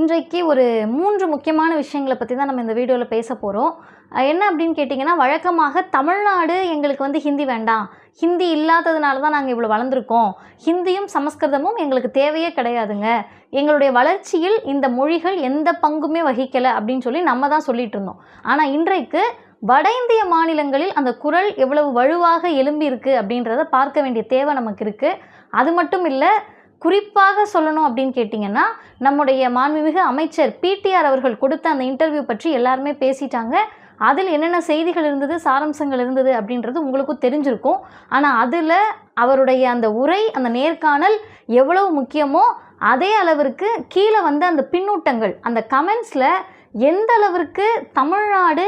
இன்றைக்கு ஒரு மூன்று முக்கியமான விஷயங்களை பற்றி தான் நம்ம இந்த வீடியோவில் பேச போகிறோம் என்ன அப்படின்னு கேட்டிங்கன்னா வழக்கமாக தமிழ்நாடு எங்களுக்கு வந்து ஹிந்தி வேண்டாம். ஹிந்தி இல்லாததுனால தான் நாங்கள் இவ்வளோ வளர்ந்துருக்கோம். ஹிந்தியும் சமஸ்கிருதமும் எங்களுக்கு தேவையே கிடையாதுங்க. எங்களுடைய வளர்ச்சியில் இந்த மொழிகள் எந்த பங்குமே வகிக்கலை அப்படின்னு சொல்லி நம்ம தான் சொல்லிகிட்டு இருந்தோம். ஆனால் இன்றைக்கு வட இந்திய மாநிலங்களில் அந்த குரல் எவ்வளவு வலுவாக எழும்பியிருக்கு அப்படின்றத பார்க்க வேண்டிய தேவை நமக்கு இருக்குது அது மட்டும் இல்லை குறிப்பாக சொல்லணும் அப்படின்னு கேட்டிங்கன்னா நம்முடைய மாண்புமிகு அமைச்சர் பிடிஆர் அவர்கள் கொடுத்த அந்த இன்டர்வியூ பற்றி எல்லாருமே பேசிட்டாங்க. அதில் என்னென்ன செய்திகள் இருந்தது சாராம்சங்கள் இருந்தது அப்படின்றது உங்களுக்கும் தெரிஞ்சிருக்கும். ஆனால் அதில் அவருடைய அந்த உரை அந்த நேர்காணல் எவ்வளவு முக்கியமோ அதே அளவிற்கு கீழே வந்த அந்த பின்னூட்டங்கள் அந்த கமெண்ட்ஸில் எந்த அளவிற்கு தமிழ்நாடு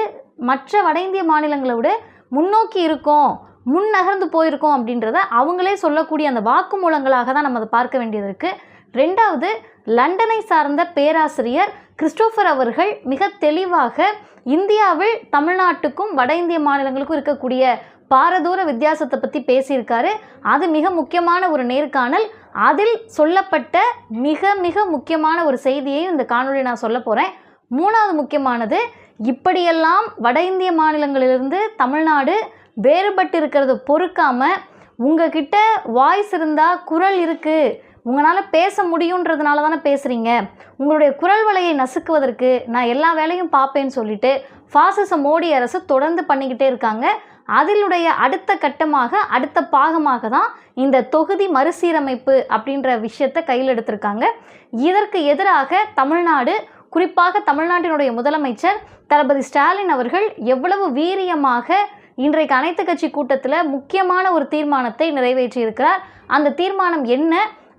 மற்ற வட இந்திய மாநிலங்களை விட முன்னோக்கி இருக்கோம் முன் நகர்ந்து போயிருக்கோம் அப்படின்றத அவங்களே சொல்லக்கூடிய அந்த வாக்குமூலங்களாக தான் நம்ம அதை பார்க்க வேண்டியது இருக்குது ரெண்டாவது லண்டனை சார்ந்த பேராசிரியர் கிறிஸ்டோஃபர் அவர்கள் மிக தெளிவாக இந்தியாவில் தமிழ்நாட்டுக்கும் வட இந்திய மாநிலங்களுக்கும் இருக்கக்கூடிய பாரதூர வித்தியாசத்தை பற்றி பேசியிருக்காரு. அது மிக முக்கியமான ஒரு நேர்காணல். அதில் சொல்லப்பட்ட மிக மிக முக்கியமான ஒரு செய்தியை இந்த காணொலி நான் சொல்ல போகிறேன் மூணாவது முக்கியமானது இப்படியெல்லாம் வட இந்திய மாநிலங்களிலிருந்து தமிழ்நாடு வேறுபட்டு இருக்கிறத பொறுக்காமல் உங்ககிட்ட வாய்ஸ் இருந்தால் குரல் இருக்குது உங்களால் பேச முடியுன்றதுனால தானே பேசுகிறீங்க உங்களுடைய குரல் வலையை நசுக்குவதற்கு நான் எல்லா வேலையும் பார்ப்பேன்னு சொல்லிட்டு ஃபாசிச மோடி அரசு தொடர்ந்து பண்ணிக்கிட்டே இருக்காங்க. அதிலுடைய அடுத்த கட்டமாக அடுத்த பாகமாக தான் இந்த தொகுதி மறுசீரமைப்பு அப்படின்ற விஷயத்தை கையில் எடுத்திருக்காங்க. இதற்கு எதிராக தமிழ்நாடு குறிப்பாக தமிழ்நாட்டினுடைய முதலமைச்சர் தளபதி ஸ்டாலின் அவர்கள் எவ்வளவு வீரியமாக இன்றைக்கு அனைத்து கட்சி கூட்டத்தில் முக்கியமான ஒரு தீர்மானத்தை நிறைவேற்றியிருக்கிறார். அந்த தீர்மானம் என்ன?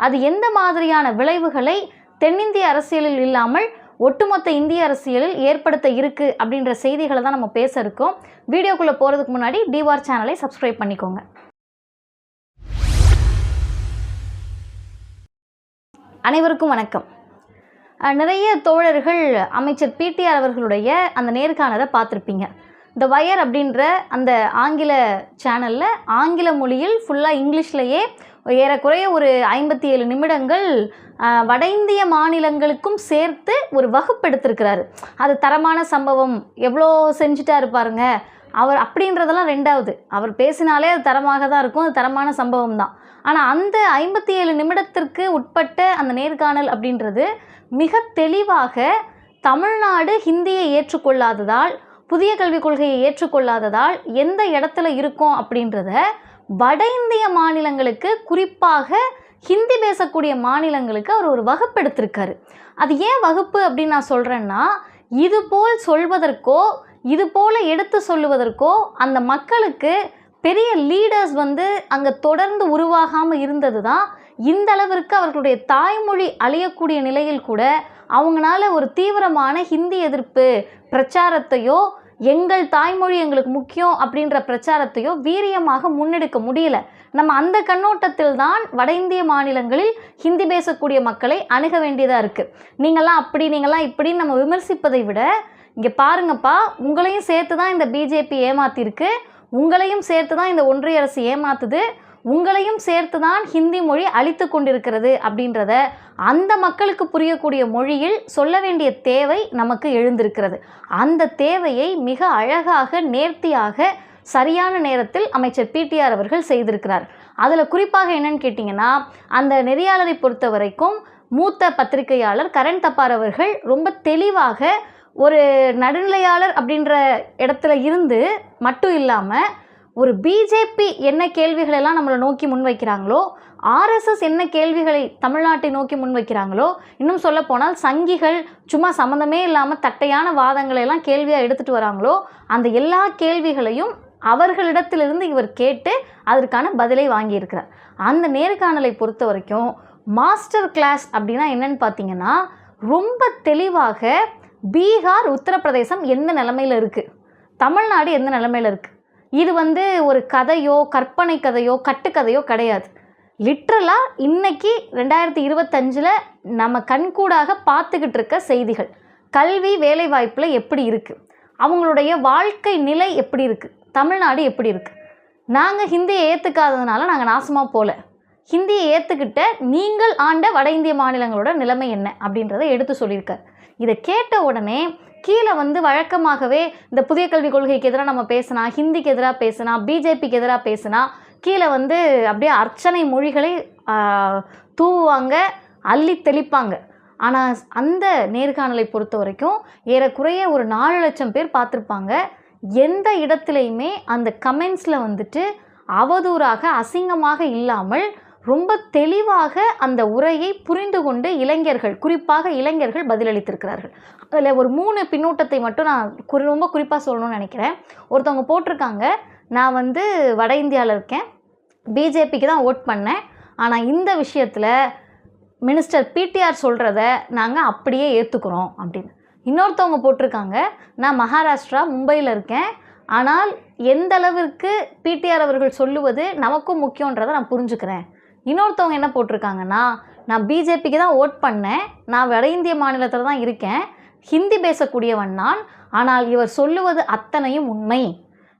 அது எந்த மாதிரியான விளைவுகளை தென்னிந்திய அரசியலில் இல்லாமல் ஒட்டுமொத்த இந்திய அரசியலில் ஏற்படுத்த இருக்கு அப்படின்ற செய்திகளை தான் நம்ம பேச இருக்கோம். வீடியோக்குள்ளே போகிறதுக்கு முன்னாடி டிவார் சேனலை சப்ஸ்கிரைப் பண்ணிக்கோங்க. அனைவருக்கும் வணக்கம். நிறைய தோழர்கள் அமைச்சர் பிடிஆர் அவர்களுடைய அந்த நேர்காணலை பார்த்துருப்பீங்க. த வயர் அப்படின்ற அந்த ஆங்கில சேனலில் ஆங்கில மொழியில் ஃபுல்லாக இங்கிலீஷ்லேயே ஏறக்குறைய ஒரு ஐம்பத்தி ஏழு நிமிடங்கள் வட இந்திய மாநிலங்களுக்கும் சேர்த்து ஒரு வகுப்பு எடுத்திருக்கிறாரு அது தரமான சம்பவம். எவ்வளோ செஞ்சுட்டா இருப்பாருங்க? அவர் அப்படின்றதெல்லாம் ரெண்டாவது. அவர் பேசினாலே அது தரமாக தான் இருக்கும். அது தரமான சம்பவம் தான். ஆனால் அந்த ஐம்பத்தி ஏழு நிமிடத்திற்கு உட்பட்ட அந்த நேர்காணல் அப்படின்றது மிக தெளிவாக தமிழ்நாடு ஹிந்தியை ஏற்றுக்கொள்ளாததால் புதிய கல்விக் கொள்கையை ஏற்றுக்கொள்ளாததால் எந்த இடத்துல இருக்கோம் அப்படின்றத வட இந்திய மாநிலங்களுக்கு குறிப்பாக ஹிந்தி பேசக்கூடிய மாநிலங்களுக்கு அவர் ஒரு வகுப்பு எடுத்திருக்காரு. அது ஏன் வகுப்பு அப்படின்னு நான் சொல்கிறேன்னா இது போல் சொல்வதற்கோ இது போல் எடுத்து சொல்லுவதற்கோ அந்த மக்களுக்கு பெரிய லீடர்ஸ் வந்து அங்கே தொடர்ந்து உருவாகாமல் இருந்தது தான் இந்த அளவிற்கு அவர்களுடைய தாய்மொழி அழியக்கூடிய நிலையில் கூட அவங்களால ஒரு தீவிரமான ஹிந்தி எதிர்ப்பு பிரச்சாரத்தையோ எங்கள் தாய்மொழி எங்களுக்கு முக்கியம் அப்படின்ற பிரச்சாரத்தையோ வீரியமாக முன்னெடுக்க முடியல. நம்ம அந்த கண்ணோட்டத்தில் தான் வட இந்திய மாநிலங்களில் ஹிந்தி பேசக்கூடிய மக்களை அணுக வேண்டியதாக இருக்குது நீங்களாம் அப்படி நீங்கள்லாம் இப்படின்னு நம்ம விமர்சிப்பதை விட இங்கே பாருங்கப்பா உங்களையும் சேர்த்து தான் இந்த பிஜேபி ஏமாத்திருக்கு உங்களையும் சேர்த்து தான் இந்த ஒன்றிய அரசு ஏமாத்துது உங்களையும் சேர்த்து தான் ஹிந்தி மொழி அழித்து கொண்டிருக்கிறது அப்படின்றத அந்த மக்களுக்கு புரியக்கூடிய மொழியில் சொல்ல வேண்டிய தேவை நமக்கு எழுந்திருக்கிறது. அந்த தேவையை மிக அழகாக நேர்த்தியாக சரியான நேரத்தில் அமைச்சர் பிடிஆர் அவர்கள் செய்திருக்கிறார். அதில் குறிப்பாக என்னன்னு கேட்டிங்கன்னா அந்த நெறியாளரை பொறுத்த வரைக்கும் மூத்த பத்திரிகையாளர் கரண் தப்பார் அவர்கள் ரொம்ப தெளிவாக ஒரு நடுநிலையாளர் அப்படின்ற இடத்துல இருந்து மட்டும் இல்லாமல் ஒரு பிஜேபி என்ன கேள்விகளெல்லாம் நம்மளை நோக்கி முன்வைக்கிறாங்களோ ஆர்எஸ்எஸ் என்ன கேள்விகளை தமிழ்நாட்டை நோக்கி முன்வைக்கிறாங்களோ இன்னும் சொல்ல போனால் சங்கிகள் சும்மா சம்மந்தமே இல்லாமல் தட்டையான வாதங்களை எல்லாம் கேள்வியாக எடுத்துகிட்டு வராங்களோ அந்த எல்லா கேள்விகளையும் அவர்களிடத்திலிருந்து இவர் கேட்டு அதற்கான பதிலை வாங்கியிருக்கிறார். அந்த நேர்காணலை பொறுத்த வரைக்கும் மாஸ்டர் கிளாஸ் அப்படின்னா என்னன்னு பார்த்தீங்கன்னா ரொம்ப தெளிவாக பீகார் உத்தரப்பிரதேசம் எந்த நிலமையில் இருக்குது தமிழ்நாடு எந்த நிலமையில் இருக்குது இது வந்து ஒரு கதையோ கற்பனை கதையோ கட்டுக்கதையோ கிடையாது. லிட்ரலாக இன்னைக்கு ரெண்டாயிரத்தி இருபத்தஞ்சில் நம்ம கண்கூடாக பார்த்துக்கிட்டு இருக்க செய்திகள். கல்வி வேலைவாய்ப்பில் எப்படி இருக்குது அவங்களுடைய வாழ்க்கை நிலை எப்படி இருக்குது தமிழ்நாடு எப்படி இருக்குது நாங்கள் ஹிந்தியை ஏற்றுக்காததுனால நாங்கள் நாசமாக போகல ஹிந்தியை ஏற்றுக்கிட்ட நீங்கள் ஆண்ட வட இந்திய மாநிலங்களோட நிலைமை என்ன அப்படின்றத எடுத்து சொல்லியிருக்கார். இதை கேட்ட உடனே கீழே வந்து வழக்கமாகவே இந்த புதிய கல்விக் கொள்கைக்கு எதிராக நம்ம பேசினா ஹிந்திக்கு எதிராக பேசினா பிஜேபிக்கு எதிராக பேசினா கீழே வந்து அப்படியே அர்ச்சனை மொழிகளை தூவுவாங்க அள்ளி தெளிப்பாங்க. ஆனால் அந்த நேர்காணலை பொறுத்த வரைக்கும் ஏறக்குறைய ஒரு நாலு லட்சம் பேர் பார்த்துருப்பாங்க. எந்த இடத்துலையுமே அந்த கமெண்ட்ஸில் வந்துட்டு அவதூறாக அசிங்கமாக இல்லாமல் ரொம்ப தெளிவாக அந்த உரையை புரிந்து கொண்டு இளைஞர்கள் குறிப்பாக இளைஞர்கள் பதிலளித்திருக்கிறார்கள். அதில் ஒரு மூணு பின்னூட்டத்தை மட்டும் நான் குறி ரொம்ப குறிப்பாக சொல்லணும்னு நினைக்கிறேன். ஒருத்தவங்க போட்டிருக்காங்க நான் வந்து வட இந்தியாவில் இருக்கேன். பிஜேபிக்கு தான் ஓட் பண்ணேன். ஆனால் இந்த விஷயத்தில் மினிஸ்டர் பிடிஆர் சொல்கிறத நாங்கள் அப்படியே ஏற்றுக்குறோம் அப்படின்னு. இன்னொருத்தவங்க போட்டிருக்காங்க நான் மகாராஷ்டிரா மும்பையில் இருக்கேன். ஆனால் எந்த அளவிற்கு பிடிஆர் அவர்கள் சொல்லுவது நமக்கும் முக்கியன்றதை நான் புரிஞ்சுக்கிறேன். இன்னொருத்தவங்க என்ன போட்டிருக்காங்கன்னா நான் பிஜேபிக்கு தான் ஓட் பண்ணேன் நான் வட இந்திய மாநிலத்தில் தான் இருக்கேன் ஹிந்தி பேசக்கூடியவன் நான் ஆனால் இவர் சொல்லுவது அத்தனையும் உண்மை.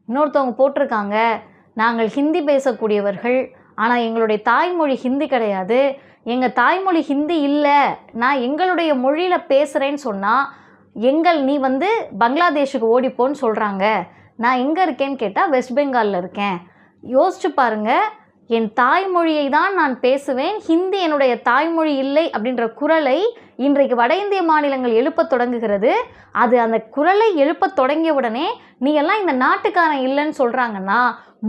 இன்னொருத்தவங்க போட்டிருக்காங்க நாங்கள் ஹிந்தி பேசக்கூடியவர்கள் ஆனால் எங்களுடைய தாய்மொழி ஹிந்தி கிடையாது. எங்கள் தாய்மொழி ஹிந்தி இல்லை நான் எங்களுடைய மொழியில் பேசுகிறேன்னு சொன்னால் எங்கள் நீ வந்து பங்களாதேஷுக்கு ஓடிப்போன்னு சொல்கிறாங்க நான் எங்கே இருக்கேன்னு கேட்டால் வெஸ்ட் பெங்காலில் இருக்கேன். யோசிச்சு பாருங்கள் என் தாய்மொழியை தான் நான் பேசுவேன் ஹிந்தி என்னுடைய தாய்மொழி இல்லை அப்படின்ற குரலை இன்றைக்கு வட இந்திய மாநிலங்கள் எழுப்பத் தொடங்குகிறது. அது அந்த குரலை எழுப்பத் தொடங்கிய உடனே நீ எல்லாம் இந்த நாட்டுக்காரன் இல்லைன்னு சொல்கிறாங்கன்னா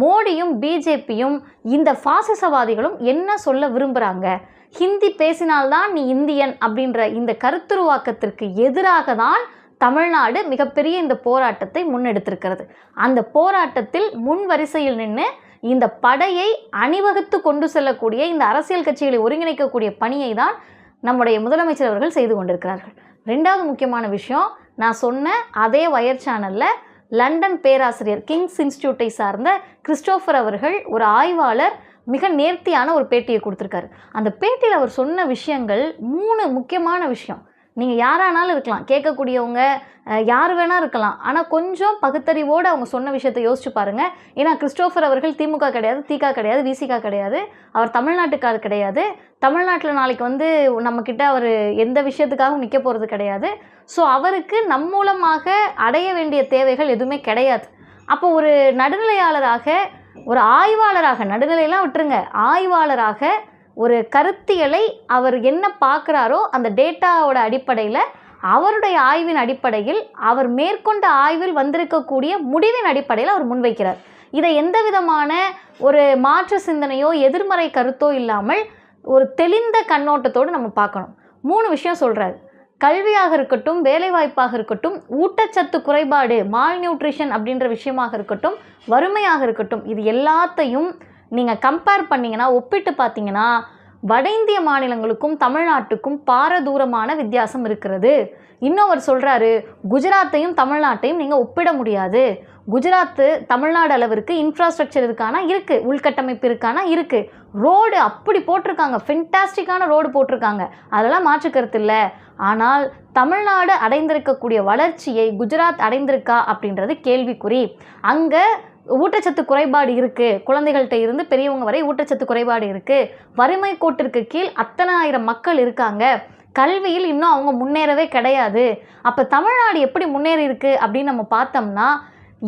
மோடியும் பிஜேபியும் இந்த பாசிசவாதிகளும் என்ன சொல்ல விரும்புகிறாங்க ஹிந்தி பேசினால்தான் நீ இந்தியன் அப்படின்ற இந்த கருத்துருவாக்கத்திற்கு எதிராக தான் தமிழ்நாடு மிகப்பெரிய இந்த போராட்டத்தை முன்னெடுத்திருக்கிறது. அந்த போராட்டத்தில் முன் வரிசையில் நின்று இந்த படையை அணிவகுத்து கொண்டு செல்லக்கூடிய இந்த அரசியல் கட்சிகளை ஒருங்கிணைக்கக்கூடிய பணியை தான் நம்முடைய முதலமைச்சர் அவர்கள் செய்து கொண்டிருக்கிறார்கள். ரெண்டாவது முக்கியமான விஷயம் நான் சொன்ன அதே வயர் சேனலில் லண்டன் பேராசிரியர் கிங்ஸ் இன்ஸ்டியூட்டை சார்ந்த கிறிஸ்டோஃபர் அவர்கள் ஒரு ஆய்வாளர் மிக நேர்த்தியான ஒரு பேட்டியை கொடுத்துருக்காரு. அந்த பேட்டியில் அவர் சொன்ன விஷயங்கள் மூணு முக்கியமான விஷயம். நீங்கள் யாரானாலும் இருக்கலாம். கேட்கக்கூடியவங்க யார் வேணால் இருக்கலாம். ஆனால் கொஞ்சம் பகுத்தறிவோடு அவங்க சொன்ன விஷயத்தை யோசிச்சு பாருங்கள் ஏன்னா கிறிஸ்டோஃபர் அவர்கள் திமுக கிடையாது திக கிடையாது விசிகா கிடையாது. அவர் தமிழ்நாட்டுக்கார் கிடையாது. தமிழ்நாட்டில் நாளைக்கு வந்து நம்மக்கிட்ட அவர் எந்த விஷயத்துக்காகவும் நிற்க போகிறது கிடையாது. ஸோ அவருக்கு நம் மூலமாக அடைய வேண்டிய தேவைகள் எதுவுமே கிடையாது. அப்போ ஒரு நடுநிலையாளராக ஒரு ஆய்வாளராக நடுநிலையெல்லாம் விட்டுருங்க. ஆய்வாளராக ஒரு கருத்தியலை அவர் என்ன பார்க்குறாரோ அந்த டேட்டாவோட அடிப்படையில் அவருடைய ஆய்வின் அடிப்படையில் அவர் மேற்கொண்ட ஆய்வில் வந்திருக்கக்கூடிய முடிவின் அடிப்படையில் அவர் முன்வைக்கிறார். இதை எந்த விதமான ஒரு மாற்று சிந்தனையோ எதிர்மறை கருத்தோ இல்லாமல் ஒரு தெளிந்த கண்ணோட்டத்தோடு நம்ம பார்க்கணும். மூணு விஷயம் சொல்கிறாரு கல்வியாக இருக்கட்டும் வேலைவாய்ப்பாக இருக்கட்டும் ஊட்டச்சத்து குறைபாடு மால் நியூட்ரிஷன் அப்படின்ற விஷயமாக இருக்கட்டும் வறுமையாக இருக்கட்டும் இது எல்லாத்தையும் நீங்கள் கம்பேர் பண்ணிங்கன்னா ஒப்பிட்டு பார்த்தீங்கன்னா வட இந்திய மாநிலங்களுக்கும் தமிழ்நாட்டுக்கும் பாரதூரமான வித்தியாசம் இருக்கிறது. இன்னும் அவர் சொல்கிறாரு குஜராத்தையும் தமிழ்நாட்டையும் நீங்கள் ஒப்பிட முடியாது. குஜராத்து தமிழ்நாடு அளவிற்கு இன்ஃப்ராஸ்ட்ரக்சர் இருக்கானா? இருக்குது உள்கட்டமைப்பு இருக்கானா? இருக்குது ரோடு அப்படி போட்டிருக்காங்க. ஃபென்டாஸ்டிக்கான ரோடு போட்டிருக்காங்க. அதெல்லாம் மாற்று இல்லை. ஆனால் தமிழ்நாடு அடைந்திருக்கக்கூடிய வளர்ச்சியை குஜராத் அடைந்திருக்கா அப்படின்றது கேள்விக்குறி. அங்கே ஊட்டச்சத்து குறைபாடு இருக்குது குழந்தைகள்கிட்ட இருந்து பெரியவங்க வரை ஊட்டச்சத்து குறைபாடு இருக்குது வறுமை கோட்டிற்கு கீழ் அத்தனை ஆயிரம் மக்கள் இருக்காங்க. கல்வியில் இன்னும் அவங்க முன்னேறவே கிடையாது. அப்போ தமிழ்நாடு எப்படி முன்னேறி இருக்குது அப்படின்னு நம்ம பார்த்தோம்னா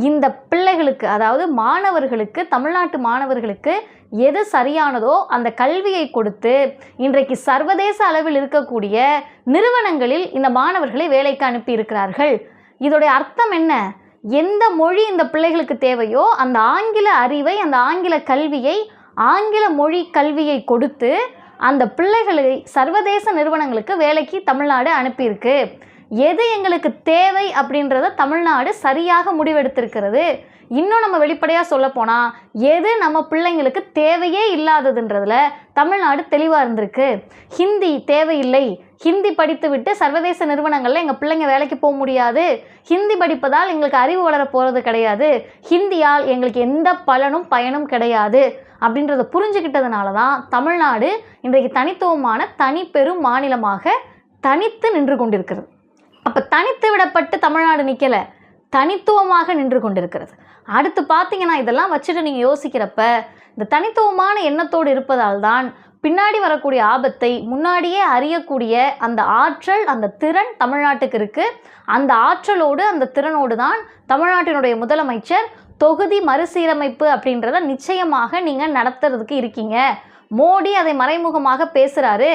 இந்த பிள்ளைகளுக்கு அதாவது மாணவர்களுக்கு தமிழ்நாட்டு மாணவர்களுக்கு எது சரியானதோ அந்த கல்வியை கொடுத்து இன்றைக்கு சர்வதேச அளவில் இருக்கக்கூடிய நிறுவனங்களில் இந்த மாணவர்களை வேலைக்கு அனுப்பி இருக்கிறார்கள். இதோடைய அர்த்தம் என்ன? எந்த மொழி இந்த பிள்ளைகளுக்கு தேவையோ அந்த ஆங்கில அறிவை அந்த ஆங்கில கல்வியை ஆங்கில மொழி கல்வியை கொடுத்து அந்த பிள்ளைகளை சர்வதேச நிறுவனங்களுக்கு வேலைக்கு தமிழ்நாடு அனுப்பியிருக்கு. எது எங்களுக்கு தேவை அப்படின்றத தமிழ்நாடு சரியாக முடிவெடுத்திருக்கிறது. இன்னும் நம்ம வெளிப்படையாக சொல்லப்போனால் எது நம்ம பிள்ளைங்களுக்கு தேவையே இல்லாததுன்றதுல தமிழ்நாடு தெளிவாக இருந்திருக்கு. ஹிந்தி தேவையில்லை. ஹிந்தி படித்துவிட்டு சர்வதேச நிறுவனங்களில் எங்கள் பிள்ளைங்க வேலைக்கு போக முடியாது. ஹிந்தி படிப்பதால் எங்களுக்கு அறிவு வளர போகிறது கிடையாது. ஹிந்தியால் எங்களுக்கு எந்த பலனும் பயனும் கிடையாது. அப்படின்றத புரிஞ்சுக்கிட்டதுனால தான் தமிழ்நாடு இன்றைக்கு தனித்துவமான தனி பெரும் மாநிலமாக தனித்து நின்று கொண்டிருக்கிறது. அப்போ தனித்து விடப்பட்டு தமிழ்நாடு நிற்கலை தனித்துவமாக நின்று கொண்டிருக்கிறது. அடுத்து பார்த்தீங்கன்னா இதெல்லாம் வச்சுட்டு நீங்கள் யோசிக்கிறப்ப இந்த தனித்துவமான எண்ணத்தோடு இருப்பதால் தான் பின்னாடி வரக்கூடிய ஆபத்தை முன்னாடியே அறியக்கூடிய அந்த ஆற்றல் அந்த திறன் தமிழ்நாட்டுக்கு இருக்குது அந்த ஆற்றலோடு அந்த திறனோடு தான் தமிழ்நாட்டினுடைய முதலமைச்சர் தொகுதி மறுசீரமைப்பு அப்படின்றத நிச்சயமாக நீங்கள் நடத்துறதுக்கு இருக்கீங்க. மோடி அதை மறைமுகமாக பேசுகிறாரு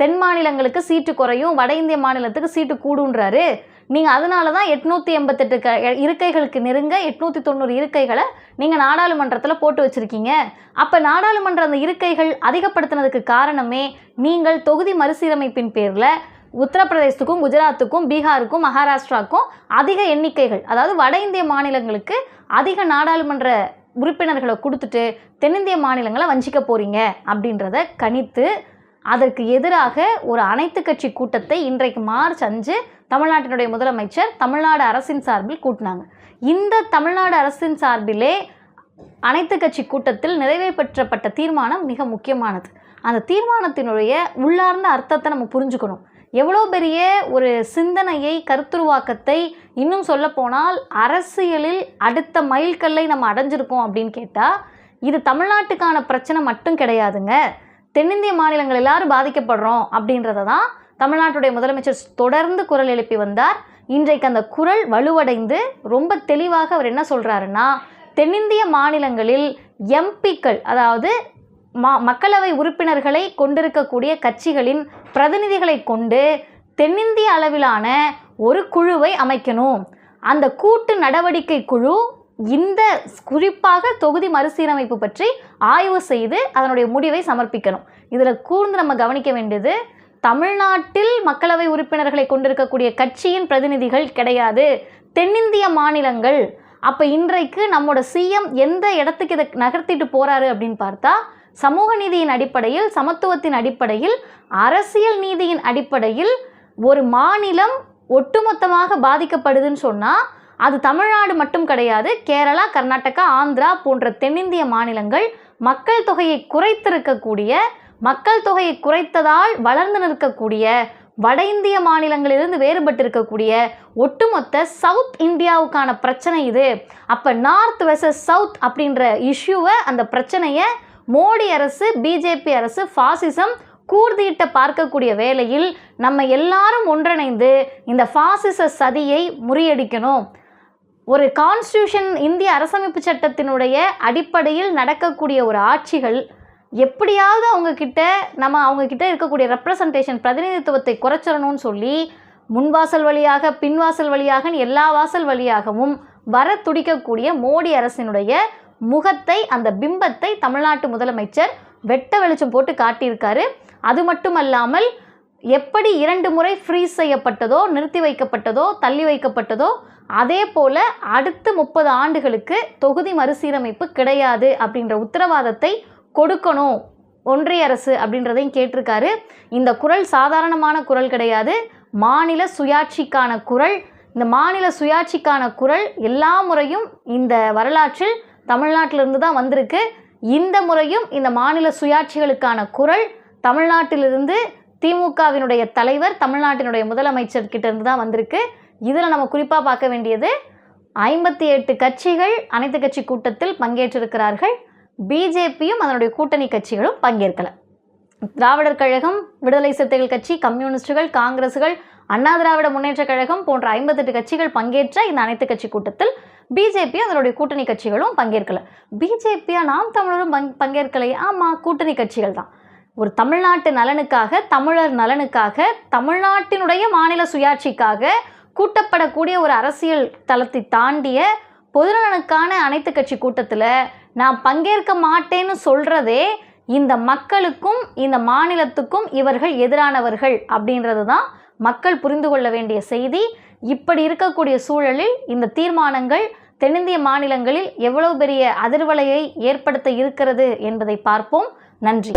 தென் மாநிலங்களுக்கு சீட்டு குறையும் வட இந்திய மாநிலத்துக்கு சீட்டு கூடுன்றாரு. நீங்கள் அதனால தான் எட்நூற்றி எண்பத்தெட்டு க இருக்கைகளுக்கு நெருங்க எட்நூற்றி தொண்ணூறு இருக்கைகளை நீங்கள் நாடாளுமன்றத்தில் போட்டு வச்சுருக்கீங்க. அப்போ நாடாளுமன்ற அந்த இருக்கைகள் அதிகப்படுத்தினதுக்கு காரணமே நீங்கள் தொகுதி மறுசீரமைப்பின் பேரில் உத்தரப்பிரதேசத்துக்கும் குஜராத்துக்கும் பீகாருக்கும் மகாராஷ்டிராவுக்கும் அதிக எண்ணிக்கைகள் அதாவது வட இந்திய மாநிலங்களுக்கு அதிக நாடாளுமன்ற உறுப்பினர்களை கொடுத்துட்டு தென்னிந்திய மாநிலங்களை வஞ்சிக்க போகிறீங்க அப்படின்றத கணித்து அதற்கு எதிராக ஒரு அனைத்து கட்சி கூட்டத்தை இன்றைக்கு மார்ச் அஞ்சு தமிழ்நாட்டினுடைய முதலமைச்சர் தமிழ்நாடு அரசின் சார்பில் கூட்டினாங்க. இந்த தமிழ்நாடு அரசின் சார்பிலே அனைத்து கட்சி கூட்டத்தில் நிறைவேற்றப்பட்ட தீர்மானம் மிக முக்கியமானது. அந்த தீர்மானத்தினுடைய உள்ளார்ந்த அர்த்தத்தை நம்ம புரிஞ்சுக்கணும். எவ்வளோ பெரிய ஒரு சிந்தனையை கருத்துருவாக்கத்தை இன்னும் சொல்லப்போனால் அரசியலில் அடுத்த மைல்கல்லை நம்ம அடைஞ்சிருக்கோம் அப்படின்னு கேட்டால் இது தமிழ்நாட்டுக்கான பிரச்சனை மட்டும் கிடையாதுங்க. தென்னிந்திய மாநிலங்கள் எல்லாரும் பாதிக்கப்படுறோம் அப்படின்றத தான் தமிழ்நாட்டுடைய முதலமைச்சர் தொடர்ந்து குரல் எழுப்பி வந்தார். இன்றைக்கு அந்த குரல் வலுவடைந்து ரொம்ப தெளிவாக அவர் என்ன சொல்கிறாருன்னா தென்னிந்திய மாநிலங்களில் எம்பிக்கள் அதாவது மா மக்களவை உறுப்பினர்களை கொண்டிருக்கக்கூடிய கட்சிகளின் பிரதிநிதிகளை கொண்டு தென்னிந்திய அளவிலான ஒரு குழுவை அமைக்கணும். அந்த கூட்டு நடவடிக்கை குழு இந்த குறிப்பாக தொகுதி மறுசீரமைப்பு பற்றி ஆய்வு செய்து அதனுடைய முடிவை சமர்ப்பிக்கணும். இதில் கூர்ந்து நம்ம கவனிக்க வேண்டியது தமிழ்நாட்டில் மக்களவை உறுப்பினர்களை கொண்டிருக்கக்கூடிய கட்சியின் பிரதிநிதிகள் கிடையாது. தென்னிந்திய மாநிலங்கள். அப்போ இன்றைக்கு நம்மளோட சிஎம் எந்த இடத்துக்கு இதை நகர்த்திட்டு போகிறாரு அப்படின்னு பார்த்தா சமூக நீதியின் அடிப்படையில் சமத்துவத்தின் அடிப்படையில் அரசியல் நீதியின் அடிப்படையில் ஒரு மாநிலம் ஒட்டுமொத்தமாக பாதிக்கப்படுதுன்னு சொன்னால் அது தமிழ்நாடு மட்டும் கிடையாது. கேரளா கர்நாடகா ஆந்திரா போன்ற தென்னிந்திய மாநிலங்கள் மக்கள் தொகையை குறைத்திருக்கக்கூடிய மக்கள் தொகையை குறைத்ததால் வளர்ந்து நிற்கக்கூடிய வட இந்திய மாநிலங்களிலிருந்து வேறுபட்டு இருக்கக்கூடிய ஒட்டுமொத்த சவுத் இந்தியாவுக்கான பிரச்சனை இது. அப்போ நார்த் வெர்சஸ் சவுத் அப்படின்ற இஷ்யூவை அந்த பிரச்சனையை மோடி அரசு பிஜேபி அரசு ஃபாசிசம் கூர்தீட்ட பார்க்கக்கூடிய வேளையில் நம்ம எல்லாரும் ஒன்றிணைந்து இந்த ஃபாசிச சதியை முறியடிக்கணும். ஒரு கான்ஸ்டியூஷன் இந்திய அரசமைப்பு சட்டத்தினுடைய அடிப்படையில் நடக்கக்கூடிய ஒரு ஆட்சிகள் எப்படியாவது அவங்கக்கிட்ட நம்ம அவங்கக்கிட்ட இருக்கக்கூடிய ரெப்ரசன்டேஷன் பிரதிநிதித்துவத்தை குறைச்சிடணும்னு சொல்லி முன்வாசல் வழியாக பின்வாசல் வழியாக எல்லா வாசல் வழியாகவும் வர துடிக்கக்கூடிய மோடி அரசினுடைய முகத்தை அந்த பிம்பத்தை தமிழ்நாட்டு முதலமைச்சர் வெட்ட வெளிச்சம் போட்டு காட்டியிருக்காரு. அது மட்டுமல்லாமல் எப்படி இரண்டு முறை ஃப்ரீஸ் செய்யப்பட்டதோ நிறுத்தி வைக்கப்பட்டதோ தள்ளி வைக்கப்பட்டதோ அதே போல் அடுத்து முப்பது ஆண்டுகளுக்கு தொகுதி மறுசீரமைப்பு கிடையாது அப்படின்ற உத்தரவாதத்தை கொடுக்கணும். ஒன்றிய அரசு அப்படின்றதையும் கேட்டிருக்காரு. இந்த குரல் சாதாரணமான குரல் கிடையாது. மாநில சுயாட்சிக்கான குரல். இந்த மாநில சுயாட்சிக்கான குரல் எல்லா முறையும் இந்த வரலாற்றில் தமிழ்நாட்டிலிருந்து தான் வந்திருக்கு. இந்த முறையும் இந்த மாநில சுயாட்சிகளுக்கான குரல். தமிழ்நாட்டிலிருந்து திமுகவினுடைய தலைவர் தமிழ்நாட்டினுடைய முதலமைச்சர் கிட்டேருந்து தான் வந்திருக்கு. இதில் நம்ம குறிப்பாக பார்க்க வேண்டியது ஐம்பத்தி எட்டு கட்சிகள் அனைத்து கட்சி கூட்டத்தில் பங்கேற்றிருக்கிறார்கள். பிஜேபியும் அதனுடைய கூட்டணி கட்சிகளும் பங்கேற்கல. திராவிடர் கழகம் விடுதலை சிறுத்தைகள் கட்சி கம்யூனிஸ்டுகள் காங்கிரஸுகள் அண்ணா திராவிட முன்னேற்ற கழகம் போன்ற ஐம்பத்தெட்டு கட்சிகள் பங்கேற்ற இந்த அனைத்து கட்சி கூட்டத்தில் பிஜேபி அதனுடைய கூட்டணி கட்சிகளும் பங்கேற்கல. பிஜேபியா நாம் தமிழரும் பங் பங்கேற்கலையே? ஆமாம் கூட்டணி கட்சிகள் தான். ஒரு தமிழ்நாட்டு நலனுக்காக தமிழர் நலனுக்காக தமிழ்நாட்டினுடைய மாநில சுயாட்சிக்காக கூட்டப்படக்கூடிய ஒரு அரசியல் தளத்தை தாண்டிய பொதுநலனுக்கான அனைத்து கட்சி கூட்டத்தில் நான் பங்கேற்க மாட்டேன்னு சொல்கிறதே இந்த மக்களுக்கும் இந்த மாநிலத்துக்கும் இவர்கள் எதிரானவர்கள் அப்படின்றது தான் மக்கள் புரிந்து கொள்ள வேண்டிய செய்தி. இப்படி இருக்கக்கூடிய சூழலில் இந்த தீர்மானங்கள் தென்னிந்திய மாநிலங்களில் எவ்வளவு பெரிய அதிர்வலையை ஏற்படுத்த இருக்கிறது என்பதை பார்ப்போம். நன்றி.